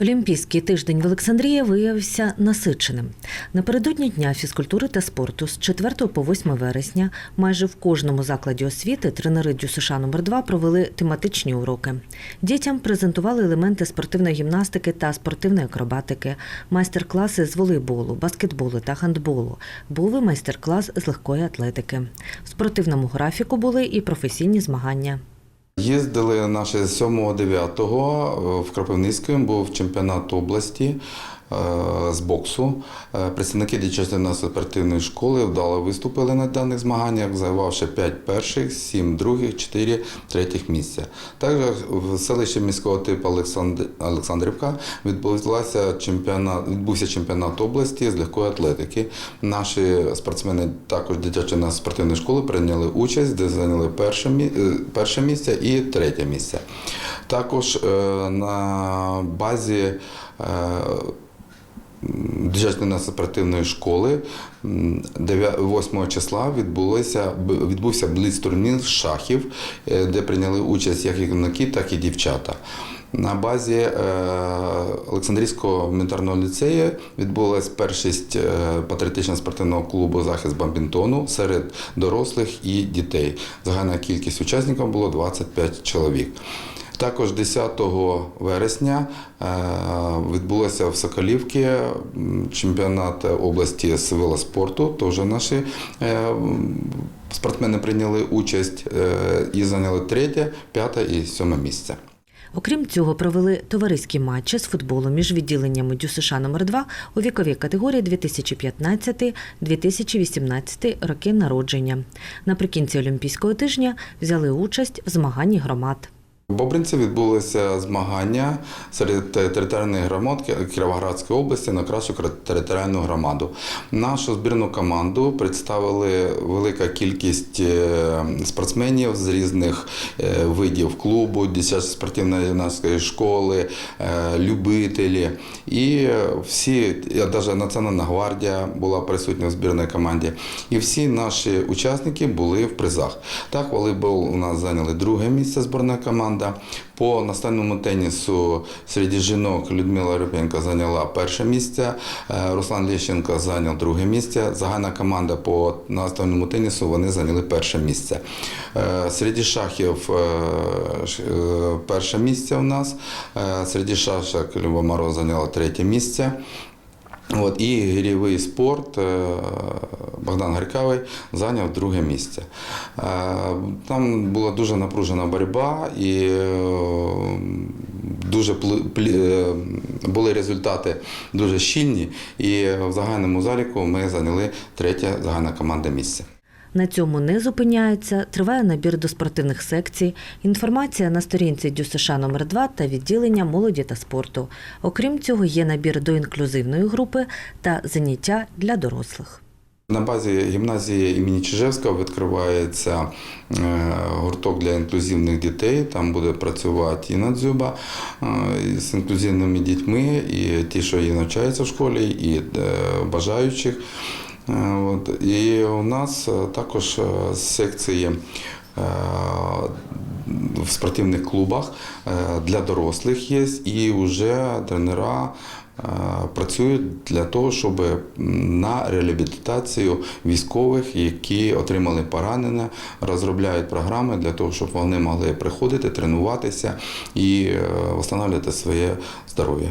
Олімпійський тиждень в Олександрії виявився насиченим. Напередодні дня фізкультури та спорту з 4 по 8 вересня майже в кожному закладі освіти тренери ДЮСШ номер 2 провели тематичні уроки. Дітям презентували елементи спортивної гімнастики та спортивної акробатики, майстер-класи з волейболу, баскетболу та гандболу. Був і майстер-клас з легкої атлетики. В спортивному графіку були і професійні змагання. Їздили наші 7-9 в Кропивницькому, був чемпіонат області. е, з боксу. Е, Представники дитячої спортивної школи вдало виступили на даних змаганнях, завоювавши 5 перших, 7 других, 4 третіх місця. Також в селищі міського типу Олександрівка відбувався чемпіонат, відбувся чемпіонат області з легкої атлетики. Наші спортсмени також дитячої спортивної школи прийняли участь, де зайняли перше, е, перше місце і третє місце. Також е, на базі Дитячої спортивної школи 8 числа відбулося, відбувся блиц-турнір з шахів, е, де прийняли участь як юнаки, так і дівчата. На базі е, Олександрійського гуманітарного ліцею відбулася першість е, патріотичного спортивного клубу захист бамбінтону серед дорослих і дітей. Загальна кількість учасників було 25 чоловік. Також 10 вересня е, відбулося в Соколівці чемпіонат області з велоспорту. Теж наші е, спортсмени прийняли участь е, і зайняли третє, п'яте і сьоме місце. Окрім цього, провели товариські матчі з футболу між відділеннями ДЮСШ номер 2 у віковій категорії 2015-2018 роки народження. Наприкінці Олімпійського тижня взяли участь в змаганні громад. В Бобринці відбулося змагання серед територіальних громад Кіровоградської області на кращу територіальну громаду. Нашу збірну команду представили велика кількість е, спортсменів з різних е, видів клубу, дитячої спортивної юнацької школи, е, любителі. І всі, навіть Національна гвардія була присутня в збірній команді. І всі наші учасники були в призах. Так, волейбол у нас зайняли друге місце збірна команда. По настольному тенісу серед жінок Людмила Рюпенко зайняла перше місце, е, Руслан Лещенко зайняв друге місце. Загальна команда по настольному тенісу вони зайняли перше місце. Е, Серед шахів е, перше місце у нас. Серед шашок Люба Мороз зайняла третє місце. От, і гірєвий спорт е, Богдан Гаркавий зайняв друге місце. Е, Там була дуже напружена боротьба і е, дуже були результати дуже щільні. І в загальному заліку ми зайняли третє загальне команда місце. На цьому не зупиняється, триває набір до спортивних секцій, інформація на сторінці ДЮСШ номер 2 та відділення молоді та спорту. Окрім цього, є набір до інклюзивної групи та заняття для дорослих. На базі гімназії імені Чижевського відкривається е, гурток для інклюзивних дітей. Там буде працювати і Надзюба е, з інклюзивними дітьми, і ті, що і навчаються в школі, і е, бажаючих. Е, От. І у нас е, також е, секції. В спортивних клубах для дорослих є, і вже тренера працюють для того, щоб на реабілітацію військових, які отримали поранення, розробляють програми для того, щоб вони могли приходити, тренуватися і встановлювати своє здоров'я.